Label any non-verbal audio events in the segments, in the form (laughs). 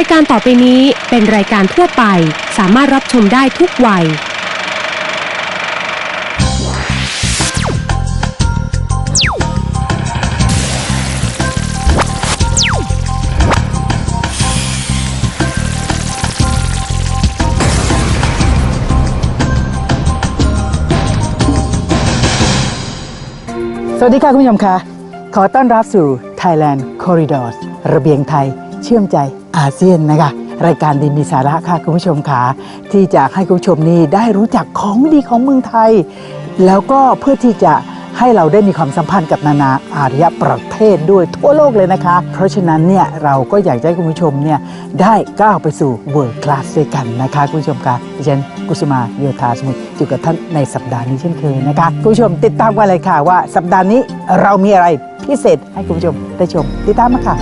ายการต่อไปนี้เป็นรายการทั่วไป สามารถรับชมได้ทุกวัย สวัสดีค่ะคุณผู้ชมค่ะ ขอต้อนรับสู่ Thailand Corridors ระเบียงไทยเชื่อมใจ อาเซียนนะคะ รายการดีมีสาระค่ะคุณผู้ชมค่ะที่จะให้คุณผู้ชมนี่ได้รู้จักของดีของเมืองไทย แล้วก็เพื่อที่จะให้เราได้มีความสัมพันธ์กับนานาอารยประเทศด้วยทั่วโลกเลยนะคะ เพราะฉะนั้นเนี่ยเราก็อยากให้คุณผู้ชมเนี่ยได้ก้าวไปสู่ World Class ด้วยกันนะคะคุณผู้ชมค่ะดิฉันกุสุมาโยธาสมุทรอยู่กับท่านในสัปดาห์นี้เช่นเคยนะคะคุณผู้ชมติดตามกันเลยค่ะว่าสัปดาห์นี้เรามีอะไรพิเศษให้คุณผู้ชมได้ชมติดตามมาค่ะ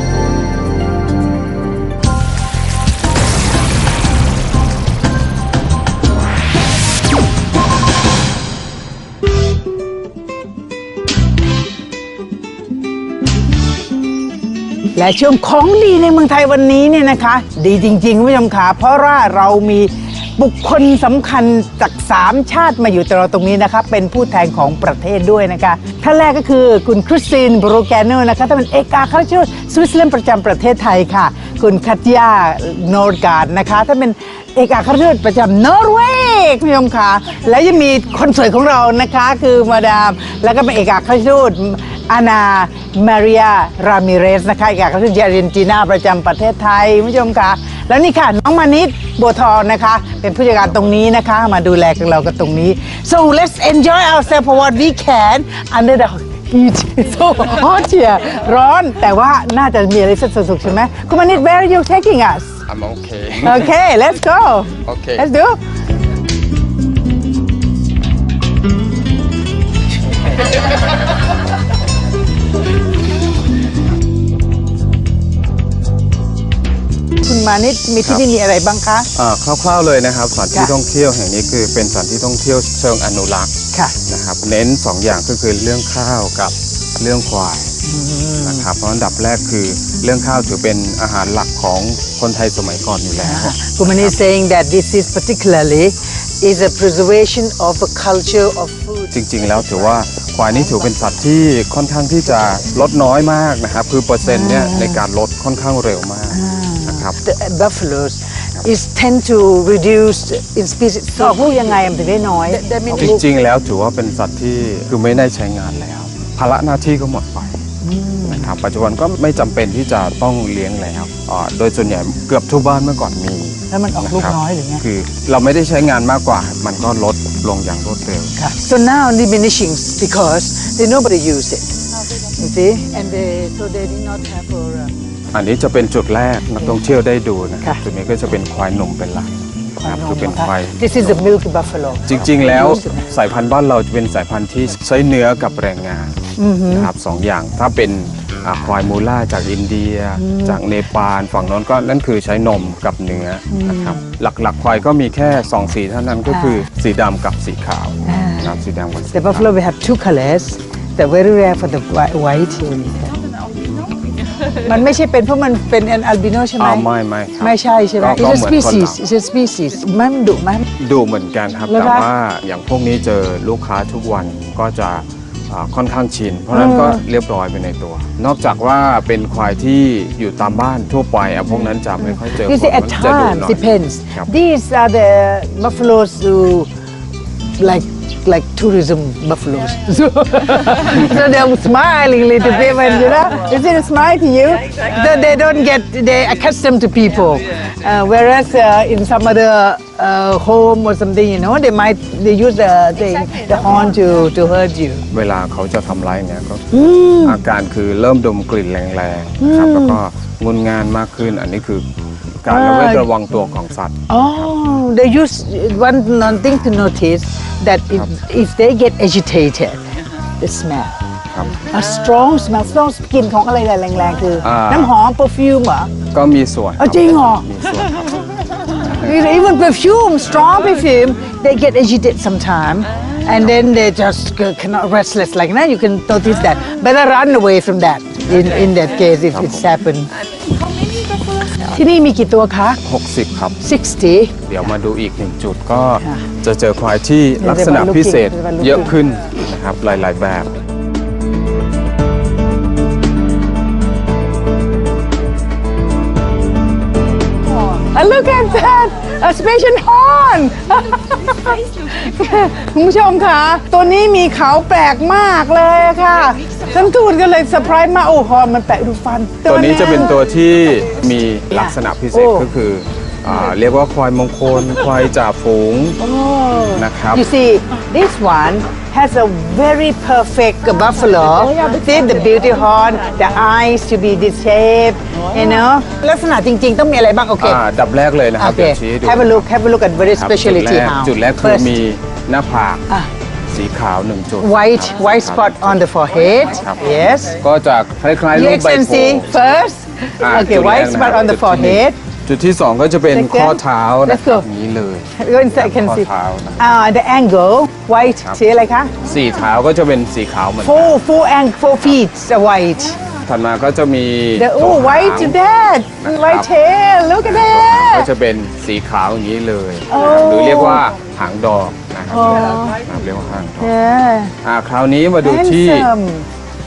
และช่วงของดีในเมืองไทยวันนี้เนี่ยนะคะ ดีจริงๆคุณผู้ชมค่ะเพราะว่าเรามีบุคคลสำคัญจาก3ชาติมาอยู่กับเราตรงนี้นะคะเป็นผู้แทนของประเทศด้วยนะคะท่านแรกก็คือคุณคริสตินบรูแกนเนอร์นะคะท่านเป็นเอกอัครราชทูตสวิตเซอร์แลนด์ประจำประเทศไทยค่ะ คุณคัตยาโนร์การ์ดนะคะท่านเป็นเอกอัครราชทูตประจำนอร์เวย์คุณผู้ชมค่ะและยังมีคนสวยของเรานะคะคือมาดาม แล้วก็เป็นเอกอัครราชทูต อานามาริยารามิเรสนะคะอีกอย่างก็คืออาร์เจนตินาประจำประเทศไทยคุณผู้ชมคะแล้วนี่ค่ะน้องมานิดบัวทองนะคะ เป็นผู้จัดการตรงนี้นะคะ มาดูแลกับเรากันตรงนี้ so let's enjoy ourselves for what we can under the heat so hot here ร้อนแต่ว่าน่าจะมีอะไรสักสุขๆใช่ไหมคุณมานิด where are you taking us I'm okay. okay let's go Okay. let's do คุณมานิดมีที่นี่มีอะไรบ้างคะ อ่าคร่าวๆเลยนะครับสถานที่ค่ะ ท่องเที่ยวแห่งนี้คือเป็นสถานที่ท่องเที่ยวเชิงอนุรักษ์ค่ะนะครับเน้น2อย่างก็คือเรื่องข้าวกับเรื่องควายนะครับเพราะอันดับแรกคือเรื่องข้าวถือเป็นอาหารหลักของคนไทยสมัยก่อนอยู่แล้ว คุณมานิด saying that this is particularly is a preservation of a culture of food จริงๆ แล้วถือว่าควายนี่ถือเป็นสัตว์ที่ค่อนข้างที่จะลดน้อยมากนะครับ คือเปอร์เซ็นต์เนี่ยในการลดค่อนข้างเร็วมากนะ ครับ the buffaloes is tend to reduce in species ก็พูดยังไงมันถึงได้น้อยจริงๆ แล้วถือว่าเป็นสัตว์ที่คือไม่ได้ใช้งานแล้ว ภาระหน้าที่ก็หมดไปนะครับปัจจุบันก็ไม่จำเป็นที่จะต้องเลี้ยงแล้วอ่าโดยส่วนใหญ่เกือบทุกบ้านเมื่อก่อนมีแล้วมันออกลูกะครับน้อยหรือไง คือเราไม่ได้ใช้งานมากกว่า มันก็ลดลงอย่างรวดเร็ว So now diminishing because they nobody use it. You see, and they so they did not have for. Uh, อันนี้จะเป็นจุดแรกนักท่องเที่ยวได้ดูนะครับค่ะ จุดนี้ก็จะเป็นควายหนุ่มเป็นหลักนะครับคือเป็นควาย This is the milk buffalo. จริง ๆ แล้วสายพันธุ์บ้านเราจะเป็นสายพันธุ์ที่ใช้เนื้อกับแรงงานนะครับสองอย่างถ้าเป็นอ่าควายมูล่าจากอินเดีย จากเนปาลฝั่งโน้นก็นั่นคือใช้นมกับเนื้ออนะครับหลักๆ ควายก็มีแค่2สีเท่านั้นก็คือสีดำกับสีขาวนะครับสีดำกับสี The ขาว buffalo we have two colors. They're very rare for the whi- white. มันไม่ใช่เป็นเพราะมันเป็น an albino ใช่ไหมอ้าวไม่ไม่ครับไม่ใช่ใช่ไหม ก็ It's ก็ a เหมือนคน species เรา It's a species มันดุไหม ดูเหมือนกันครับ แล้วแต่คะว่าอย่างพวกนี้เจอลูกค้าทุกวันก็จะอ่าค่อนข้างชิน เพราะฉะนั้นก็เรียบร้อยไปในตัว นอกจากว่าเป็นควายที่อยู่ตามบ้านทั่วไปอะพวกนั้นจะไม่ค่อยเจอ You see, คน at มันจะดุห times น่อย depends. ครับ These are the buffaloes who like like tourism buffaloes. So, so they're smiling a little bit when you know. Is it a smile to you? They, they don't get they accustomed to people. Uh, whereas uh, in some other uh, home or something, you know, they might they use the thing, the horn to to hurt you. เวลาเขาจะทำร้ายเนี่ยก็อาการคือเริ่มดมกลิ่นแรงๆครับแล้วก็งุนงานมากขึ้นอันนี้คือ การระเวดระวังตัวของสัตว์ Oh, they use one, one thing to notice that if, if they get agitated, the smell. ครับ A strong smell strong กลิ่นของอะไรแรงๆ คือ อ่า น้ำหอม perfume เหรอ ก็มีส่วนค เอา บ จริงเหรอ (laughs) มีส่วนครับ even perfume strong perfume they get agitated sometime and then they just c- cannot restless like that you can notice that better run away from that in in that case if it's happened ที่นี่มีกี่ตัวคะ 60 ครับ 60 เดี๋ยวมาดูอีกหนึ่งจุดก็ค่ะจะเจอควายที่ลักษณะพิเศษเดี๋ยวจะมาลุกเยอะขึ้นนะครับหลาย ๆ แบบ And look at that a special horn คุณผู้ชมคะตัวนี้มีเขาแปลกมากเลยอะค่ะ ท่านทูตก็เลยเซอร์ไพรส์มากโอ้ฮอนมันแปลกดูฟันตัวนี้จะเป็นตัวที่มีลักษณะพิเศษโอ้ก็คืออ่าเรียกว่าควายมงคล ควายจ่าฝูงนะครับ You see this one has a very perfect buffalo see the beauty horn the eyes to be this shape you know ลักษณะจริงๆ ต้องมีอะไรบ้าง โอเค อ่าดับแรกเลยนะครับโอเคเดี๋ยวชี้ให้ดู have a look have a look at very ครับ speciality จุดแรก how จุดแรกคือ First, มีหน้าผาก อะ สีขาวหนึ่งจุด white ครับ white ครับ spot on the forehead ครับ yes ก็จะคล้ายๆ Your รูปใบโพ Excellency first อ่า okay จุดแรก white นะ spot ครับ on the จุดที่หนึ่ง forehead จุดที่สองก็จะเป็น Second ข้อเท้านะ Let's ครั go บอย่างนี้เลย go inside can ข้อ see เท้านะ อ่า the angle white ครับ สีอะไรคะ สี่เท้าก็จะเป็นสีขาวเหมือนกัน four four and four feet are white ถัดมาก็จะมี The ตัว oh หาง white to that นะครับ white tail look at ตัวหาง that ก็จะเป็นสีขาวอย่างนี้เลยโอ้นะครับหรือเรียกว่าหางดอก นะครับนะครับเรียกว่าหางดอก yeah อ่าคราวนี้มาดูที่ handsome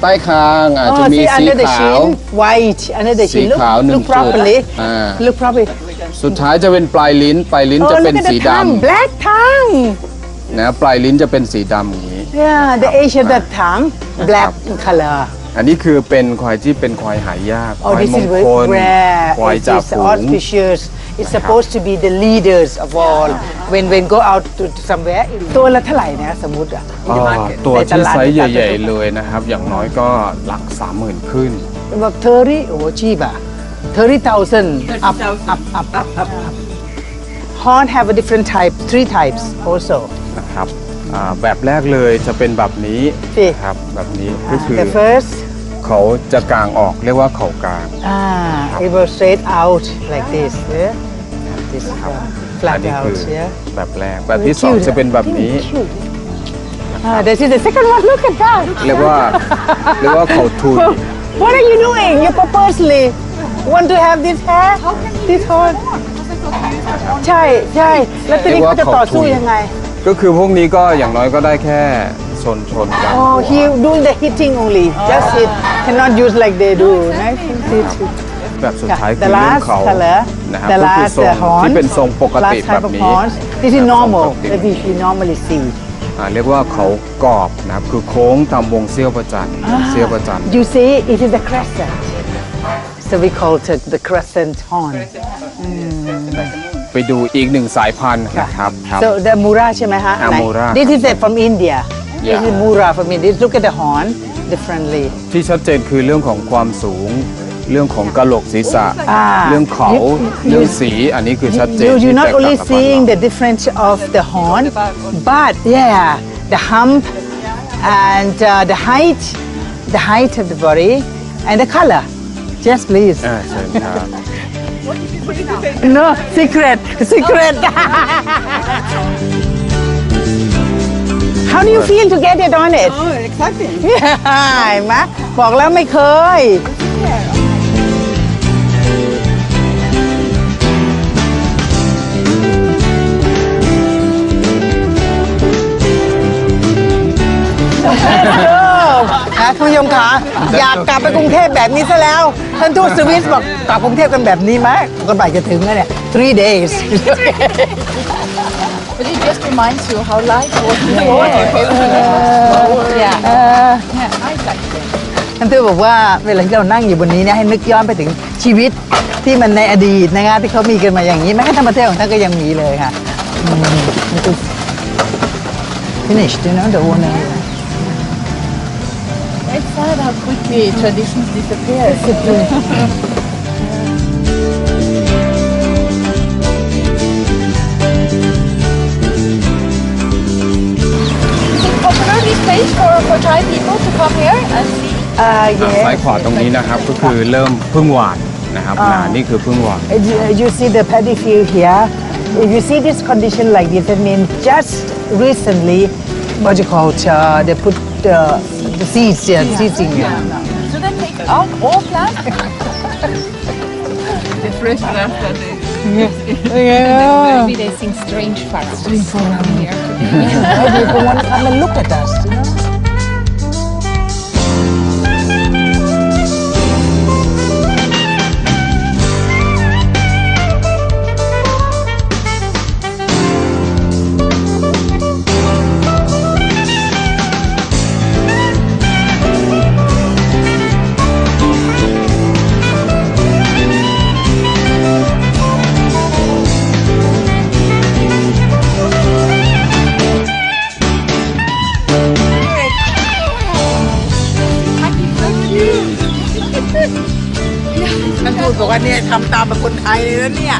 ใต้คางอาจ oh จะมี see สี under the ขาว chin white under the สี chin look ขาวหนึ่ง look จุด properly อ่า look properly สุดท้ายจะเป็นปลายลิ้น ปลายลิ้น oh จะเป็น look at สี the ด tongue black tongue ำนะปลายลิ้นจะเป็นสีดำอย่างนี้ yeah the edge of the tongue black in color อันนี้คือเป็นควายที่เป็นควายหายาก ค oh วาย this ม is ง very คล rare ควาย it จ่า is ฝูง auspicious it's supposed to be the leaders of all when when go out to to somewhere ตัวละเท่าไหร่นะสมมติอะอ่าตัวในตที่ลาดไซส์ในตลาดใหญ่ ๆ เลยนะครับ อย่างน้อยก็หลักสามหมื่นขึ้น แบบเทอรี่โอ้ชีบอะเทอรี่ thousand up up up up up up horn have a different type three types also นะครับอ่าแบบแรกเลยจะเป็นแบบนี้สิ นะครับแบบนี้ก็คือ the first เขาจะกางออกเรียกว่าเขากาง ah it will straight out like this yeah this uh, อั flat นนี้ out คือ yeah แบบแรก แบบที่สองจะเป็นแบบนี้ ah this is the second one look at that เรียกว่าเรียกว่าเขาทุน what are you doing you purposely want to have this hair this horn ใช่ใช่แล้วทีนี้เขาจะต่อสู้ยังไง ก็คือพวกนี้ก็อย่างน้อยก็ได้แค่ชนชนกัน Oh, he doing the hitting only. Just hit. Cannot use like they do. Nice and hit. แบบสุดท้าย The คือเรื่อง last เขา color, นะครับ the ก็คือ last ทรง uh, horn, ที่เป็นทรงปกติ last แบ type บ of นี้ horns. This is แบบทรง normal ปกติ that we we normally see. อ่าเรียกว่าเขากรอบนะครับคือโค้งตามวงเสี้ยวประจันทร์เสี้ยวประจันทร์ You see, it is a crescent. So we call it the crescent horn. ไปดูอีกหนึ่งสายพันธุ์นะครับครับ So the Mura ใช่ไหมฮะอ่าไหน Mura This is it from India. This Yeah. is Mura from India. Look at the horn differently. ที่ชัดเจนคือเรื่องของความสูง เรื่องของกะโหลกศีรษะอ่าเรื่องเขา You- เรื่องสีอันนี้คือชัดเจน You, ที่ you're แต not กต่าง only กับบ้าน seeing เรา the difference of the horn, but yeah, the hump and uh, the height, the height of the body and the color. Yes, please. อ่าเชิญครับ No, secret, secret. How do you feel to get it on it? Oh, exactly. Yeah, เห็นไหมบอกแล้วไม่เคย นะคุณผู้ชมคะอยากกลับไปกรุงเทพแบบนี้ซะแล้วท่านทูตสวิสบอกกลับกรุงเทพกันแบบนี้ไหมก่อนบ่ายจะถึงแล้วเนี่ย three days But it just reminds you how life was before. yeah. yeah, I like it. ท่านทูตบอกว่าเวลาที่เรานั่งอยู่บนนี้เนี่ยให้นึกย้อนไปถึงชีวิตที่มันในอดีตนะงานที่เขามีกันมาอย่างนี้แม้กระทั่งประเทศของท่านก็ยังมีเลยค่ะอืมนี่คือ finished you know the one It's sad how quickly traditions disappear. Is it popular these days for, for Thai people to come here and see? อ่า อ่า yes ซ้ายขวาตรงนี้นะครับก็คือเริ่มพึ่งหวานนะครับนานี่คือพึ่งหวาน Uh, You you see the paddy field here. If you see this condition like this, that means just recently, what you call it, uh, they put uh, the seeds, yeah, seeds in here. So they take out all plants? expression after this. เ Maybe they sing strange facts around here. people want to come and look at us ทำตามแบบคนไทยเลยนะเนี่ย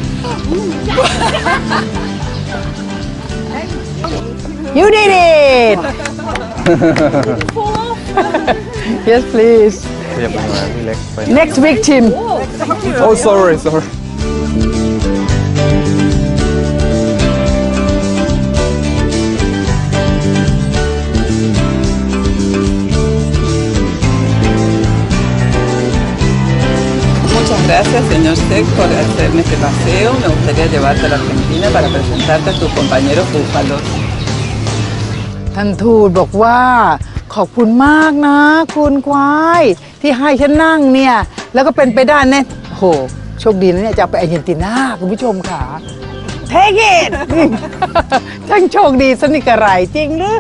You did it Yes please ขยับไปหน่อยพี่เล็กไป Next victim โอ้ sorry sorry gracias, señor Sec, por hacerme este paseo. Me gustaría llevarte a la Argentina para presentarte a tus compañeros búfalos. ท่านทูตบอกว่า ขอบคุณมากนะ คุณควาย ที่ให้ฉันนั่งเนี่ย แล้วก็เป็นไปได้แน่โหโชคดีนะเนี่ยจะเอาไปอาร์เจนตินาคุณผู้ชมค่ะ Take it ช่างโชคดีสนิทกระไรจริงหรือ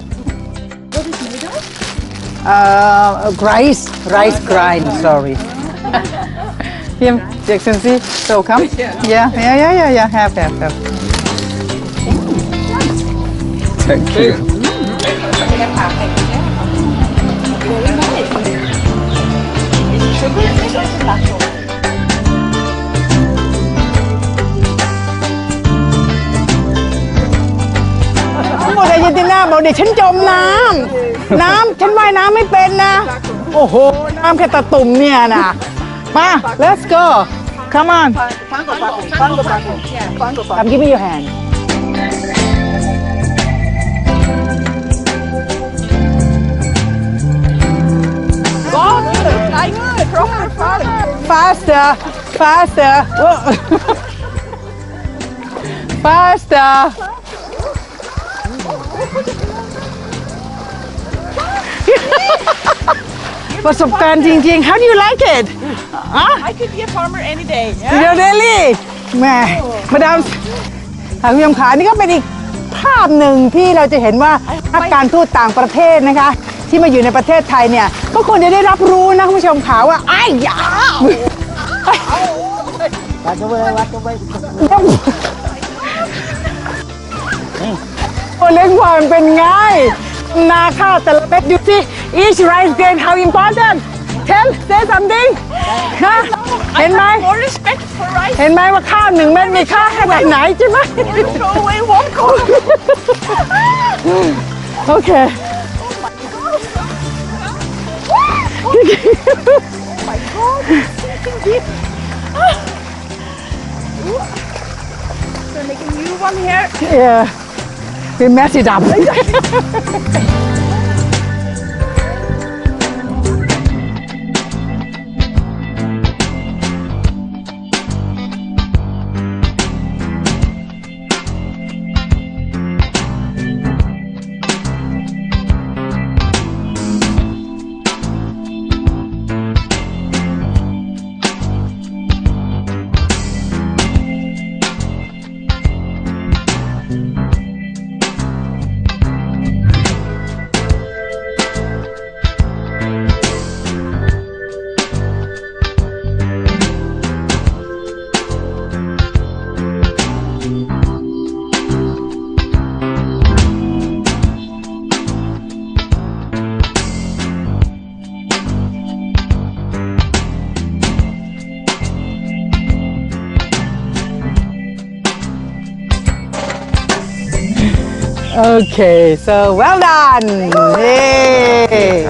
เอ่อ rice rice grind sorry Him, Jackson, see? So come. Yeah, yeah, yeah, yeah, yeah. Have, have, have. thank you ทั้งหมดอาร์เจนตินาบอกเดี๋ยวฉันจมน้ำน้ำฉันว่ายน้ำไม่เป็นนะ โอ้โห น้ำแค่ตะตุ่มเนี่ยนะ มา let's go come on come give me your hand faster faster faster ประสบการณ์จริงๆ How do you like it อะ I could be a farmer any day. เดี๋ยวเดลี่แหม่มาดามทางคุณผู้ชมขานี่ก็เป็นอีกภาพหนึ่งที่เราจะเห็นว่านักการทูตต่างประเทศนะคะ ที่มาอยู่ในประเทศไทยเนี่ยก็ควรจะได้รับรู้นะคุณผู้ชมขาว่าไอ้ายยาวัดกันไปวัดกันไปโอเล้งวานเป็นไง นาข้าวแต่ละเม็ดดูสิ each rice grain how important tell say something ฮะเห็นไหม More respect for rice. เห็นไหมว่าข้าวหนึ่งเม็ดมีค่าขนาดไหนใช่ไหม (laughs) Throw away one (laughs) corn. โอเค (laughs) They're making you one here. yeah เป็นแมสสีดำ Okay, so well done. Yay.